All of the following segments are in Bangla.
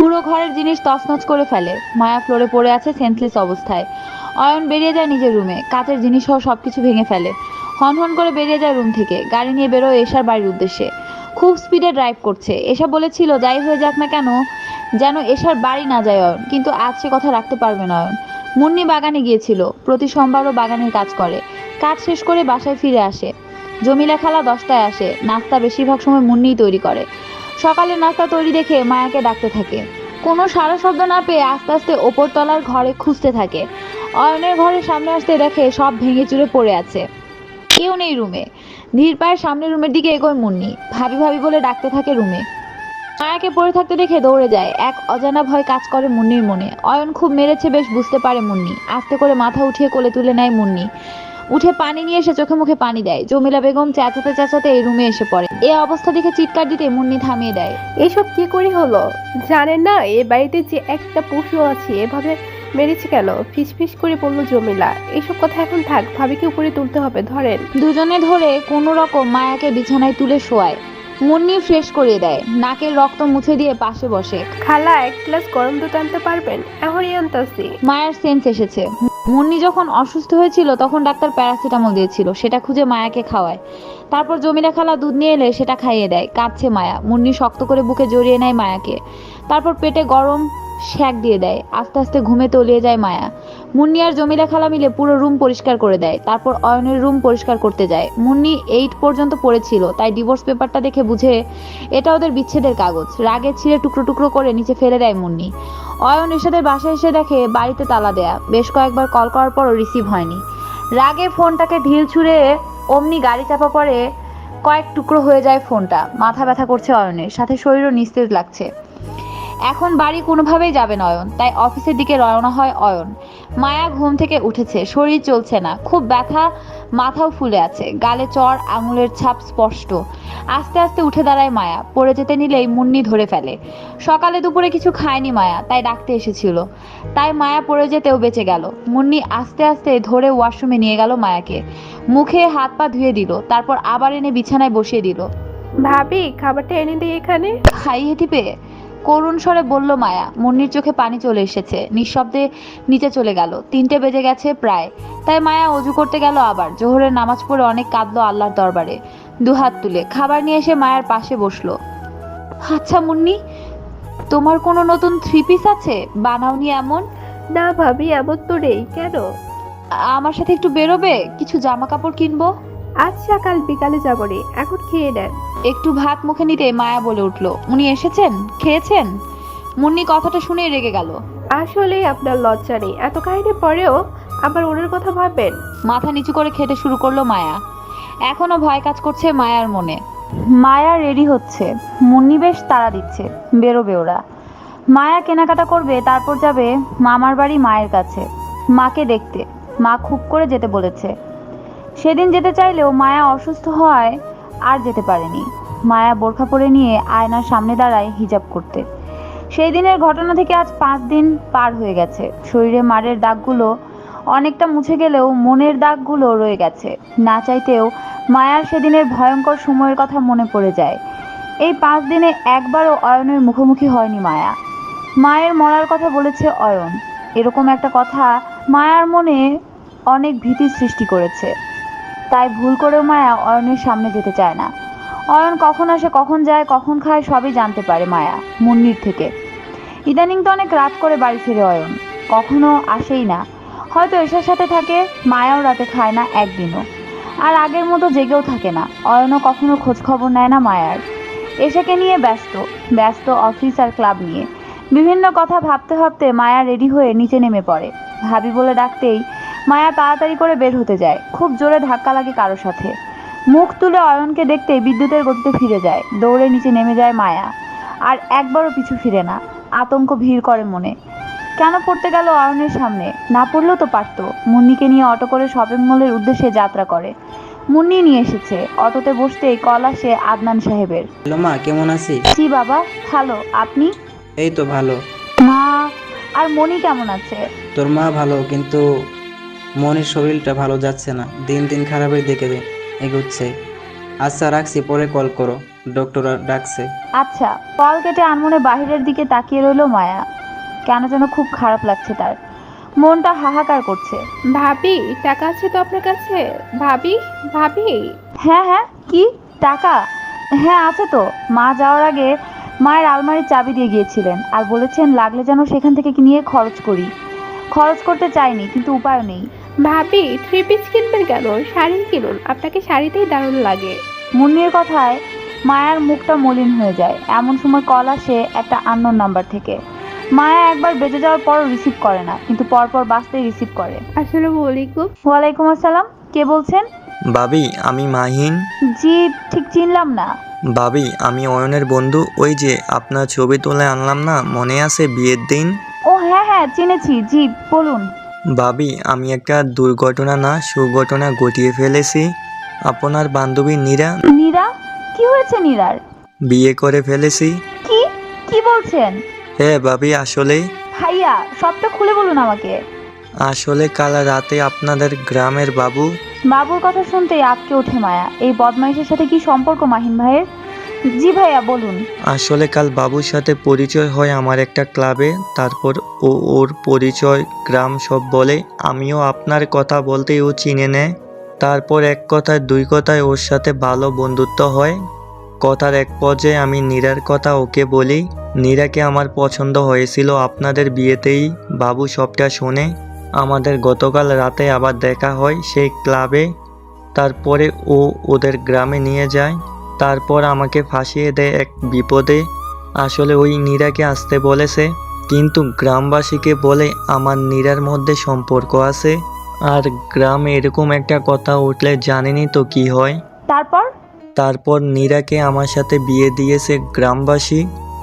পুরো ঘরের জিনিস তছনছ করে ফেলে। মায়া ফ্লোরে পড়ে আছে সেন্সলেস অবস্থায়। অয়ন বেরিয়ে যায় নিজের রুমে। কাচের জিনিস সহ সব কিছু ভেঙে ফেলে। হন হন করে বেরিয়ে যায় রুম থেকে। গাড়ি নিয়ে বেরোয় এশার বাড়ির উদ্দেশ্যে। খুব স্পিডে ড্রাইভ করছে। এসা বলেছিল, যাই হয়ে যাক না কেন, যেন এশার বাড়ি না যায় অয়ন। কিন্তু আজ সে কথা রাখতে পারবে না অয়ন। মুন্নি বাগানে গিয়েছিল। প্রতি সোমবারও বাগানের কাজ করে। কাজ শেষ করে বাসায় ফিরে আসে। জমিলা খালা দশটায় আসে। নাস্তা বেশিরভাগ সময় মুন্নিই তৈরি করে। সকালে নাস্তা তৈরি দেখে মায়াকে ডাকতে থাকে। কোনো সারা শব্দ না পেয়ে আস্তে আস্তে ওপরতলার ঘরে খুঁজতে থাকে। অয়নের ঘরের সামনে আসতে দেখে সব ভেঙে চুরে পড়ে আছে। কেউ নেই রুমে। ধীর পায়ের সামনের রুমের দিকে এগোয় মুন্নি। ভাবি ভাবি বলে ডাকতে থাকে রুমে। মায়াকে পড়ে থাকতে দেখে দৌড়ে যায়। এক অজানা ভয় কাজ করে মুন্নির মনে। অয়ন খুব মেরেছে, বেশ বুঝতে পারে মুন্নি। আস্তে করে মাথা উঠিয়ে কোলে তুলে নেয় মুন্নি। উঠে পানি নিয়ে এসে চোখে মুখে পানি দেয়। জমিলা বেগম চেঁচাতে চেঁচাতে এই রুমে এসে পড়ে। এ অবস্থা দেখে চিৎকার দিতে মুন্নি থামিয়ে দেয়। এসব কি করে হলো? জানেন না এ বাড়িতে যে একটা পশু আছে এভাবে মেরেছে কেন? ফিস ফিস করে বলল জমিলা। এইসব কথা এখন থাক ভাবিকে উপরে তুলতে হবে ধরেন। দুজনে ধরে কোনো রকম মায়াকে বিছানায় তুলে শোয়ায়। মুন্নি ফ্রেশ করিয়ে দেয়। নাকের রক্ত মুছে দিয়ে পাশে বসে। খালা এক গ্লাস গরম দুধ আনতে পারবেন? এখনই আনতাছি। মায়ের সেন্স এসেছে। মুন্নি যখন অসুস্থ হয়েছিল, তখন ডাক্তার প্যারাসিটামল দিয়েছিল। সেটা খুঁজে মায়াকে খাওয়ায়। তারপর জমিলা খালা দুধ নিয়ে এলে সেটা খাইয়ে দেয়। কাঁদছে মায়া। মুন্নি শক্ত করে বুকে জড়িয়ে নেয় মায়াকে। তারপর পেটে গরম শ্যাক দিয়ে দেয়। আস্তে আস্তে ঘুমে তলিয়ে যায় মায়া। মুন্নি আর জমিলা খালা মিলে পুরো রুম পরিষ্কার করে দেয়। তারপর অয়নের রুম পরিষ্কার করতে যায়। মুন্নি এইট পর্যন্ত পড়েছিল, তাই ডিভোর্স পেপারটা দেখে বুঝে এটা ওদের বিচ্ছেদের কাগজ। রাগে ছিঁড়ে টুকরো টুকরো করে নিচে ফেলে দেয় মুন্নি। অয়ন এরশাদের বাসায় এসে দেখে বাড়িতে তালা দেয়া। বেশ কয়েকবার কল করার পরও রিসিভ হয়নি। রাগে ফোনটাকে ঢিল ছুঁড়ে অমনি গাড়ি চাপা পড়ে কয়েক টুকরো হয়ে যায় ফোনটা। মাথা ব্যথা করছে অয়নের। সাথে শরীরও নিস্তেজ লাগছে। এখন বাড়ি কোনোভাবেই যাবে না অয়ন তাই অফিসের দিকে রওনা হয় অয়ন। মায়া ঘুম থেকে উঠেছে শরীর চলছে না খুব ব্যথা মাথাও ফুলে আছে গালে চর আঙুলের ছাপ স্পষ্ট। আস্তে আস্তে উঠে দাঁড়ায় মায়া পড়ে যেতে নিলেই মুন্নি ধরে ফেলে। সকালে দুপুরে কিছু খায়নি মায়া তাই ডাকতে এসেছিল। তাই মায়া পড়ে যেতেও বেঁচে গেল। মুন্নি আস্তে আস্তে ধরে ওয়াশরুমে নিয়ে গেল মায়াকে। মুখে হাত পা ধুয়ে দিল তারপর আবার এনে বিছানায় বসিয়ে দিল। ভাবি খাবারটা এনে দিই এখানে? খাইয়ে দিবে করুণ স্বরে বলল মায়া মুন্নির চোখে পানি চলে এসেছে। নিঃশব্দে নিচে চলে গেল। তিনটে বেজে গেছে প্রায়। তাই মায়া অজু করতে গেল আবার। জোহরের নামাজ পড়ে অনেক কাঁদলো আল্লাহর দরবারে। দুহাত তুলে খাবার নিয়ে এসে মায়ার পাশে বসল। আচ্ছা মুন্নি তোমার কোনো নতুন থ্রি পিস আছে? বানাওনি এমন? না ভাবি এমন তো নেই। কেন? আমার সাথে একটু বেরোবে? কিছু জামা কাপড় কিনবো? আচ্ছা কাল বিকালে যাব রে। এখন খেয়ে নেন একটু ভাত মুখে নিতে মায়া বলে উঠল। উনি এসেছেন? খেয়েছেন? মুন্নি কথাটা শুনেই রেগে গেল। আসলেই আপনার লজ্জা নেই। এত কাহিনী পরেও আবার ওনার কথা ভাববেন? মাথা নিচু করে খেতে শুরু করল মায়া। এখনও ভয় কাজ করছে মায়ার মনে। মায়া রেডি হচ্ছে। মুন্নি বেশ তাড়া দিচ্ছে। বেরোবে ওরা। মায়া কেনাকাটা করবে তারপর যাবে মামার বাড়ি মায়ের কাছে। মাকে দেখতে। মা খুব করে যেতে বলেছে। সেদিন যেতে চাইলেও মায়া অসুস্থ হওয়ায় আর যেতে পারেনি। মায়া বোরখা পরে নিয়ে আয়নার সামনে দাঁড়ায় হিজাব করতে। সেই দিনের ঘটনা থেকে আজ পাঁচ দিন পার হয়ে গেছে। শরীরে মারের দাগগুলো অনেকটা মুছে গেলেও মনের দাগগুলো রয়ে গেছে। না চাইতেও মায়ার সেদিনের ভয়ঙ্কর সময়ের কথা মনে পড়ে যায়। এই পাঁচ দিনে একবারও অয়নের মুখোমুখি হয়নি মায়া। মায়ের মরার কথা বলেছে অয়ন। এরকম একটা কথা মায়ার মনে অনেক ভীতির সৃষ্টি করেছে। তাই ভুল করেও মায়া অয়নের সামনে যেতে চায় না। অয়ন কখন আসে, কখন যায়, কখন খায়, সবই জানতে পারে মায়া, মুন্নির থেকে। ইদানিং তো অনেক রাত করে বাড়ি ফিরে অয়ন কখনো আসেই না। হয়তো এসার সাথে থাকে, মায়াও রাতে খায় না একদিনও। আর আগের মতো জেগেও থাকে না। অয়নও কখনো খোঁজ খবর নেয় না মায়ার। এসাকে নিয়ে ব্যস্ত ব্যস্ত অফিস আর ক্লাব নিয়ে। বিভিন্ন কথা ভাবতে ভাবতে মায়া রেডি হয়ে নিচে নেমে পড়ে। ভাবি বলে ডাকতেই মায়া তাড়াতাড়ি করে বের হতে যায়। খুব জোরে ধাক্কা লাগে কারও সাথে। মুখ তুলে অয়নকে দেখতে বিদ্যুতের গতিতে ফিরে যায়। দৌড়ে নিচে নেমে যায় মায়া। আর একবারও পিছু ফিরে না। আতঙ্ক ভিড় করে মনে। কেন পড়তে গেল অয়নের সামনে? না পড়লেও তো পারতো। মুন্নিকে নিয়ে অটো করে শপিং মলের উদ্দেশ্যে যাত্রা করে। মুন্নি নিয়ে এসেছে। অটোতে বসতেই কল আসে আদনান সাহেবের। হ্যালো মা কেমন আছিস? জি বাবা ভালো। আপনি? এই তো ভালো। মা আর মনি কেমন আছে? তোর মা ভালো কিন্তু মনের শরীরটা ভালো যাচ্ছে না। দিন দিন খারাপের দিকে এগুচ্ছে। আচ্ছা রাখছি পরে কল করো। ডক্টর ডাকছে। আচ্ছা কল কেটে আনমনে বাহিরের দিকে তাকিয়ে রইল মায়া। কেন যেন খুব খারাপ লাগছে তার। মনটা হাহাকার করছে। ভাবি টাকা আছে তো আপনার কাছে? ভাবি ভাবি। হ্যাঁ হ্যাঁ কি? টাকা? হ্যাঁ আছে তো। মা যাওয়ার আগে মায়ের আলমারির চাবি দিয়ে গিয়েছিলেন আর বলেছেন লাগলে যেন সেখান থেকে নিয়ে খরচ করি। খরচ করতে চাইনি কিন্তু উপায় নেই। ভাবি থ্রি পিস কিনবেন কেন? শাড়ি কিনুন আপনাকে শাড়িতেই দারুণ লাগে। মুন্নির কথায় মায়ার মুখটা মলিন হয়ে যায়। এমন সময় কল আসে একটা আননোন নাম্বার থেকে। মায়া একবার বেঁচে যাওয়ার পরও রিসিভ করে না কিন্তু পরপর বাসতেই রিসিভ করে। আসসালামু আলাইকুম। ওয়ালাইকুম আসসালাম কে বলছেন? ভাবি আমি মাহিন। জি ঠিক চিনলাম না। ভাবি আমি অয়নের বন্ধু। ওই যে আপনার ছবি তুলে আনলাম না মনে আছে বিয়ের দিন? ও হ্যাঁ হ্যাঁ চিনেছি। জি বলুন। ভাবি আমি একটা দুর্ঘটনা না সুঘটনা ঘটিয়ে ফেলেছি। আপনার বান্ধবী নীরা? নীরা? কি হয়েছে নীরার? বিয়ে করে ফেলেছি। কি? কি বলছেন? হ্যাঁ ভাবি আসলে? ভাইয়া সবটা খুলে বলুন আমাকে। আসলে কাল রাতে আপনাদের গ্রামের বাবু বাবুর কথা শুনতেই আটকে ওঠে মায়া। এই বদমাইশের সাথে কি সম্পর্ক মাহিন ভাইয়ের? জি ভাইয়া, বলুন। আসলে কাল বাবুর সাথে পরিচয় হয় আমার একটা ক্লাবে, তারপর ও ওর পরিচয়, গ্রাম সব বলে, আমিও আপনার কথা বলতেই ও চিনে নেয়। তারপর এক কথায়, দুই কথায় ওর সাথে ভালো বন্ধুত্ব হয়। কথার এক পর্যায়ে আমি নীরার কথা ওকে বলি, নীরাকে আমার পছন্দ হয়েছিল আপনাদের বিয়েতেই, বাবু সবটা শোনে। আমাদের গতকাল রাতে আবার দেখা হয় সেই ক্লাবে। তারপরে ও ওদের গ্রামে নিয়ে যায়। তারপর আমাকে ফাঁসিয়ে দেয় এক বিপদে। আসলে ওই নীরাকে আসতে বলেছে কিন্তু গ্রামবাসীকে বলে আমার নীরার মধ্যে সম্পর্ক আছে। আর গ্রামে এরকম একটা কথা উঠলে জানেনই তো কি হয়। তারপর? তারপর নীরাকে আমার সাথে বিয়ে দিয়েছে গ্রামবাসী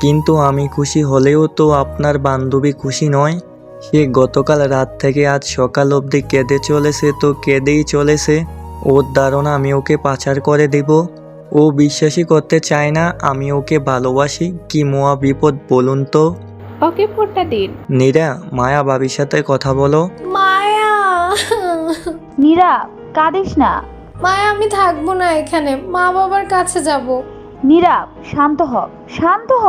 কিন্তু আমি খুশি হলেও তো আপনার বান্ধবী খুশি নয়। সে গতকাল রাত থেকে আজ সকাল অবধি কেঁদে চলেছে তো কেঁদেই চলেছে। ওর ধারণা আমি ওকে পাচার করে দেব। ও বিশ্বাসই করতে চায় না আমি ওকে ভালোবাসি। কি মোয়া বিপদ বলুন তো। ওকে ফোনটা দিন। নীরা মায়া বাবির সাথে কথা বলো। মায়া। নীরা কাঁদিস না। মায়া আমি থাকব না এখানে। মা বাবার কাছে যাব। নীরা শান্ত হ শান্ত হ।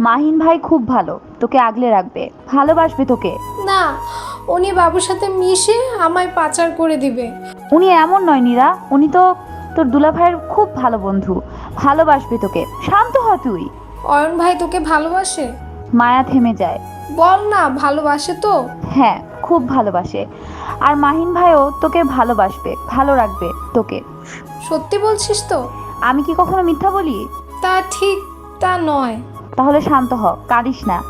মাহিন ভাই খুব ভালো তোকে আগলে রাখবে। ভালোবাসবে তোকে। না উনি বাবুর সাথে মিশে আমায় পাচার করে দিবে। উনি এমন নয় নীরা উনি তো তোর দুলা ভাইয়ের খুব ভালো বন্ধু। ভালোবাসবে তোকে। শান্ত হ তুই। অয়ন ভাই তোকে ভালোবাসে? মায়া থেমে যায়। বল না ভালোবাসে তো? হ্যাঁ খুব ভালোবাসে। আর মাহিন ভাইও তোকে ভালোবাসবে ভালো রাখবে তোকে। সত্যি বলছিস তো? আমি কি কখনো মিথ্যা বলি? তা ঠিক তা নয়। তাহলে শান্ত হ কাঁদিস না।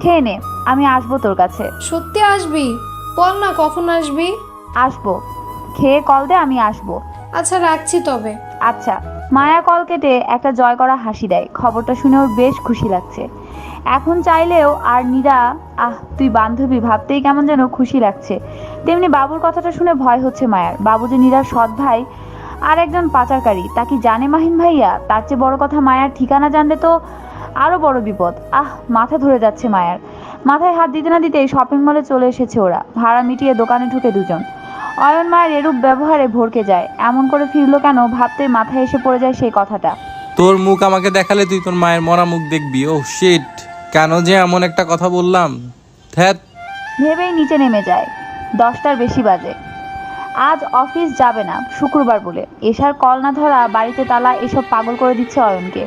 খেয়ে নে আমি আসব তোর কাছে। সত্যি আসবি? বল না কখন আসবি? আসব। খেয়ে কল দে আমি আসব। আচ্ছা রাখছি তবে। আচ্ছা মায়া কল কেটে একটা জয় করা হাসি দেয়। খবরটা শুনে ওর বেশ খুশি লাগছে। এখন চাইলেও আর নীরা, আহ, তুই বান্ধবী, ভাবতেই কেমন যেন খুশি লাগছে। তেমনি বাবুর কথাটা শুনে ভয় হচ্ছে মায়ার। বাবু যে নীরার সৎ ভাই আর একজন পাচারকারী, তা কি জানে মাহিন ভাইয়া? তার চেয়ে বড় কথা মায়ার ঠিকানা জানলে তো আরও বড় বিপদ। আহ, মাথা ধরে যাচ্ছে মায়ার। মাথায় হাত দিতে না দিতেই শপিং মলে চলে এসেছে ওরা। ভাড়া মিটিয়ে দোকানে ঢুকে দুজন। অয়ন মায়ের এরূপ ব্যবহারে ভরকে যায়। এমন করে ফিরলো কেন? ভাবতে মাথায় এসে পড়ে যায় সেই কথাটা। তোর মুখ আমাকে দেখালে তুই তোর মায়ের মরা মুখ দেখবি। ও শিট কেন যে এমন একটা কথা বললাম? ধ্যাত ভেবেই নিচে নেমে যায়। দশটার বেশি বাজে। আজ অফিস যাবে না শুক্রবার বলে। এশার কল না ধরা বাড়িতে তালা এসব পাগল করে দিচ্ছে অয়নকে।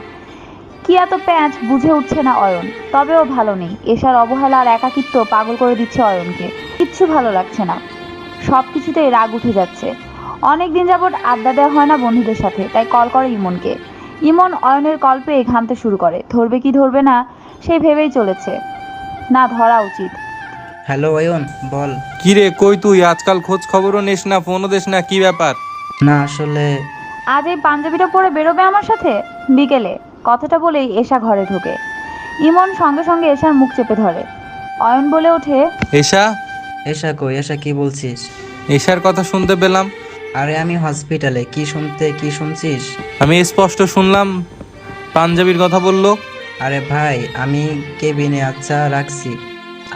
কি এত প্যাঁচ বুঝে উঠছে না অয়ন। তবেও ভালো নেই। এশার অবহেলা আর একাকিত্ব পাগল করে দিচ্ছে অয়নকে। কিচ্ছু ভালো লাগছে না। সব কিছুতেই রাগ উঠে যাচ্ছে। অনেক দিন যাবৎ আড্ডা দেওয়া হয় না বন্ধুদের সাথে তাই কল করে ইমনকে। ইমন অয়নের কল পেয়ে ঘামতে শুরু করে। ধরবে কি ধরবে না সে ভেবেই চলেছে। না ধরা উচিত। হ্যালো অয়ন বল। কি রে কই তুই? আজকাল খোঁজ খবরও নিস না ফোনও দিস না কি ব্যাপার? না আসলে আজ এই পাঞ্জাবিটা পরে বেরোবে আমার সাথে? বিকেলে। কথাটা বলেই এশা ঘরে ঢোকে। ইমন সঙ্গে সঙ্গে এশার মুখ চেপে ধরে। অয়ন বলে ওঠে এশা? এসা কই এসা কি বলছিস? এশার কথা শুনতে পেলাম। আরে আমি হসপিটালে কি শুনতে কি শুনছিস? আমি স্পষ্ট শুনলাম পাঞ্জাবির কথা বলল। আরে ভাই আমি কেবিনে আচ্ছা রাখছি।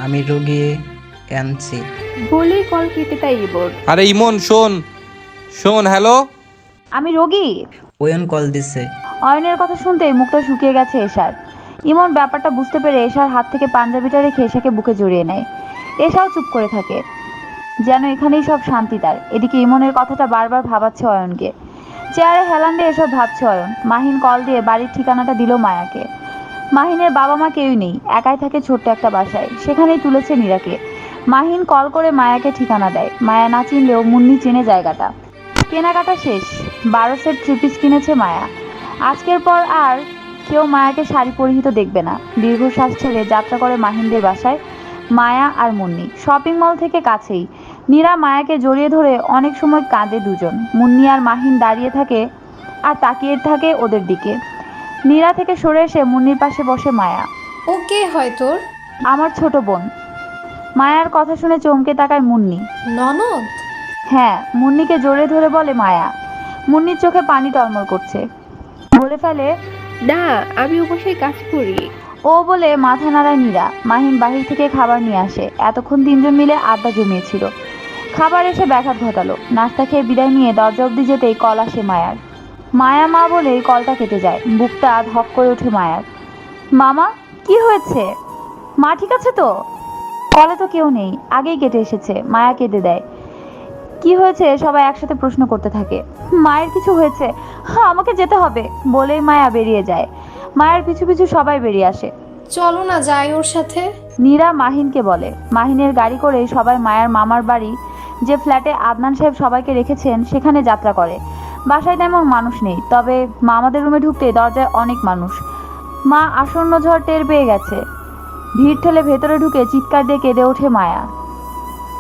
আমি রুগী আনছি। বলেই কল কেটে তাই ইবর আরে ইমন শোন শোন হ্যালো? আমি রোগী? ওয়ন কল দিছে। অয়নের কথা শুনতেই মুখটা শুকিয়ে গেছে এশার। ইমন ব্যাপারটা বুঝতে পেরে এশার হাত থেকে পাঞ্জাবিটা রেখে এশাকে বুকে জড়িয়ে নেয়। এশাও চুপ করে থাকে। যেন এখানেই সব শান্তি তার। এদিকে ইমনের কথাটা বারবার ভাবাচ্ছে অয়নকে। চেয়ারে হেলান দিয়ে এসব ভাবছে অয়ন। মাহিন কল দিয়ে বাড়ির ঠিকানাটা দিল মায়াকে। মাহিনের বাবা মা কেউই নেই। একাই থাকে ছোট্ট একটা বাসায়। সেখানেই তুলেছে নীরাকে মাহিন কল করে মায়াকে ঠিকানা দেয়। মায়া না চিনলেও মুন্নি চেনে জায়গাটা। কেনাকাটা শেষ। বারো সেট থ্রি পিস কিনেছে মায়া। আজকের পর আর কেউ মায়াকে শাড়ি পরিহিত দেখবে না। দীর্ঘশ্বাস ছেড়ে যাত্রা করে মাহিনদের বাসায়। মায়া আর মুন্নি। শপিং মল থেকে কাছেই। নীরা মায়াকে জড়িয়ে ধরে অনেক সময় কাঁদে দুজন। মুন্নি আর মাহিন দাঁড়িয়ে থাকে আর তাকিয়ে থাকে ওদের দিকে। নীরা থেকে সরে এসে মুন্নির পাশে বসে মায়া। ও কে হয় তোর? আমার ছোট বোন। মায়ার কথা শুনে চমকে তাকায় মুন্নি। ননদ? হ্যাঁ মুন্নিকে জড়িয়ে ধরে বলে মায়া। মুন্নির চোখে পানি টলমল করছে। বলে ফেলে না আমি অবশ্যই কাজ করি। ও বলে মাথা নাড়ায় নীরা মাহিন বাহির থেকে খাবার নিয়ে আসে। এতক্ষণ তিনজন মিলে আড্ডা জমিয়েছিল। খাবার এসে ব্যাঘাত ঘটালো। নাস্তা খেয়ে বিদায় নিয়ে দরজা অব্দি যেতেই কল আসে মায়ার। মায়া মা বলেই কলটা কেটে যায়। বুকটা ধক করে ওঠে মায়ার। মামা, কি হয়েছে? মা ঠিক আছে তো? কলে তো কেউ নেই। আগেই কেটে এসেছে। মায়া কেটে দেয়। কি হয়েছে? সবাই একসাথে প্রশ্ন করতে থাকে। মায়ের কিছু হয়েছে? হ্যাঁ আমাকে যেতে হবে। বলেই মায়া বেরিয়ে যায়। মায়ের পিছু পিছু সবাই বেরিয়ে আসে। চলো না যাই ওর সাথে। নীরা মাহিনকে বলে। মাহিনের গাড়ি করে সবাই মায়ার মামার বাড়ি যে ফ্ল্যাটে আদনান সাহেব সবাইকে রেখেছেন সেখানে যাত্রা করে। বাসায় তেমন মানুষ নেই তবে মামাদের রুমে ঢুকতে দরজায় অনেক মানুষ। মা আসন্ন ঝড় টের পেয়ে গেছে। ভিড় ঠেলে ভেতরে ঢুকে চিৎকার দিয়ে কেঁদে ওঠে মায়া।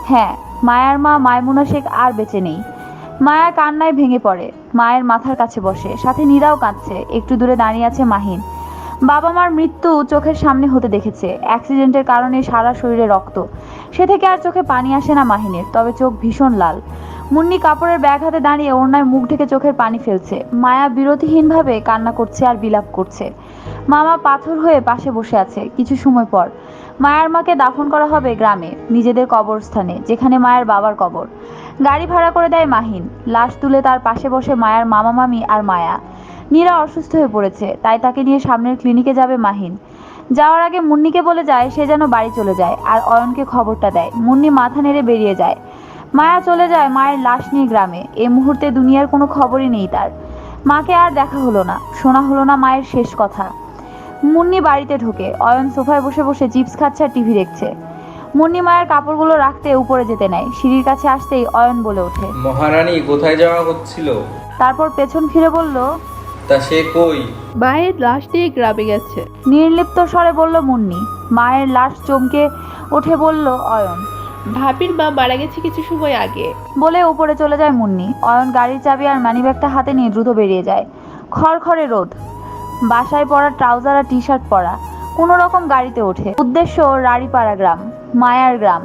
হ্যাঁ মায়ার মা মায়মুনা শেখ আর বেঁচে নেই। মায়া কান্নায় ভেঙে পড়ে। মায়ের মাথার কাছে বসে। সাথে নীরাও কাঁদছে। একটু দূরে দাঁড়িয়ে আছে মাহিন। বাবা মার মৃত্যু চোখের সামনে হতে দেখেছে। অ্যাক্সিডেন্টের কারণে সারা শরীরে রক্ত। সে থেকে আর চোখে পানি আসে না মাহিনের, তবে চোখ ভীষণ লাল। মুন্নি কাপড়ের ব্যাগ হাতে দাঁড়িয়ে ওড়নায় মুখ ঢেকে চোখের পানি ফেলছে। মায়া বিরতিহীনভাবে কান্না করছে আর বিলাপ করছে। মামা পাথর হয়ে পাশে বসে আছে কিছু সময় পর। মায়ার মাকে দাফন করা হবে গ্রামে, নিজেদের কবরস্থানে, যেখানে মায়ের বাবার কবর। গাড়ি ভাড়া করে দেয় মাহিন। লাশ তুলে তার পাশে বসে মায়ের মামা মামি আর মায়া। নীরা অসুস্থ হয়ে পড়েছে, তাই তাকে নিয়ে সামনের ক্লিনিকে যাবে মাহিন। যাওয়ার আগে মুন্নিকে বলে যায়, সে যেন বাড়ি চলে যায়। আর অয়নকে খবরটা দেয়, মুন্নি মাথা নেড়ে বেরিয়ে যায়। মায়া চলে যায় মায়ের লাশ নিয়ে গ্রামে। এ মুহূর্তে দুনিয়ার কোনো খবরই নেই তার। মাকে আর দেখা হলো না শোনা হলো না মায়ের শেষ কথা। মুন্নি বাড়িতে ঢোকে অয়ন সোফায় বসে বসে চিপস খাচ্ছে আর টিভি দেখছে। মুন্নি মায়ের কাপড়গুলো রাখতে উপরে যেতে নেয় সিঁড়ির কাছে আসতেই অয়ন বলে ওঠে। মহারানী কোথায় যাওয়া হচ্ছিল? তারপর পেছন ফিরে বলল তা সে কই? মায়ের লাশ দিয়ে গ্রামে গেছে। নির্লিপ্ত স্বরে বলল মুন্নি। মায়ের লাশ চমকে উঠে বলল অয়ন। ভাবির মা মারা গেছে কিছু সময় আগে। বলে উপরে চলে যায় মুন্নি। অয়ন গাড়ির চাবি আর মানিব্যাগটা হাতে নিয়ে দ্রুত বেরিয়ে যায়। খড়খড়ে রোদ। বাসায় পরা ট্রাউজার আর টি শার্ট পরা। কোনো রকম গাড়িতে ওঠে। উদ্দেশ্য, রাড়িপাড়া গ্রাম, মায়ার গ্রাম।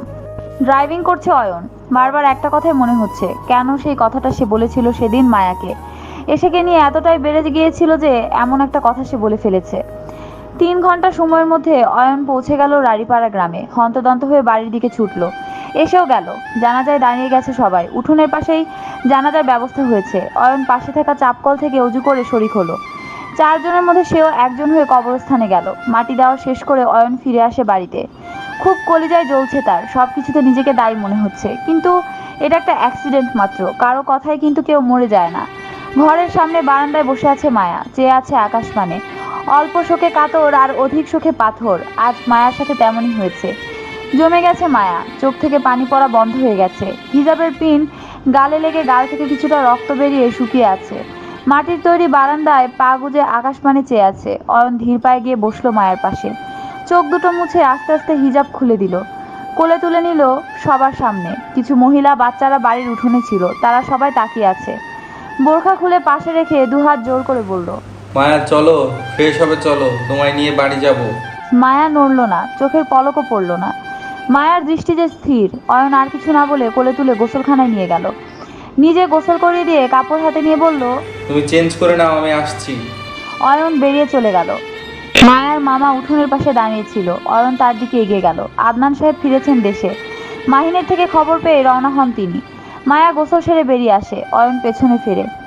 ড্রাইভিং করছে অয়ন। বারবার একটা কথাই মনে হচ্ছে। কেন সেই কথাটা সে বলেছিল সেদিন মায়াকে? এসেকে নিয়ে এতটাই বেড়ে গিয়েছিল যে এমন একটা কথা সে বলে ফেলেছে। তিন ঘণ্টা সময়ের মধ্যে অয়ন পৌঁছে গেল রাড়িপাড়া গ্রামে। হন্তদন্ত হয়ে বাড়ির দিকে ছুটলো। এসেও গেল। জানাজায় দাঁড়িয়ে গেছে সবাই। উঠোনের পাশেই জানাজার ব্যবস্থা হয়েছে। অয়ন পাশে থাকা চাপকল থেকে অজু করে শরিক হলো। চারজনের মধ্যে সেও একজন হয়ে কবরস্থানে গেল। মাটি দেওয়া শেষ করে অয়ন ফিরে আসে বাড়িতে। খুব কলিজায় জ্বলছে তার। সব কিছুতে নিজেকে দায়ী মনে হচ্ছে। কিন্তু এটা একটা অ্যাক্সিডেন্ট মাত্র। কারও কথায় কিন্তু কেউ মরে যায় না। ঘরের সামনে বারান্দায় বসে আছে মায়া। চেয়ে আছে আকাশ মানে। অল্প শোকে কাতর আর অধিক শোকে পাথর। আজ মায়ার সাথে তেমনই হয়েছে। জমে গেছে মায়া। চোখ থেকে পানি পড়া বন্ধ হয়ে গেছে। হিজাবের পিন গালে লেগে গাল থেকে কিছুটা রক্ত বেরিয়ে শুকিয়ে আছে। মাটির তৈরি বারান্দায় পা গুজে আকাশপানে চেয়ে আছে। অয়ন ধীর পায়ে গিয়ে বসল মায়ের পাশে। চোখ দুটো মুছে আস্তে আস্তে হিজাব খুলে দিল। কোলে তুলে নিল সবার সামনে। কিছু মহিলা বাচ্চারা বাড়ির উঠোনে ছিল। তারা সবাই তাকিয়ে আছে। বোরখা খুলে পাশে রেখে দুহাত জোর করে বলল মায়া চলো। ফ্রেশ হবে চলো। তোমায় নিয়ে বাড়ি যাব। মায়া নড়ল না। চোখের পলকও পড়ল না। মায়ার দৃষ্টি যে স্থির অয়ন আর কিছু না বলে কোলে তুলে গোসলখানায় নিয়ে গেল। নিজে গোসল করিয়ে দিয়ে কাপড় হাতে নিয়ে বলল তুমি চেঞ্জ করে নাও আমি আসছি। অয়ন বেরিয়ে চলে গেল। মায়ার মামা উঠোনের পাশে দাঁড়িয়েছিল। অয়ন তার দিকে এগিয়ে গেল। আদনান সাহেব ফিরেছেন দেশে। মাহিনের থেকে খবর পেয়ে রওনা হন তিনি। মায়া গোসল সেরে বেরিয়ে আসে। অয়ন পেছনে ফিরে।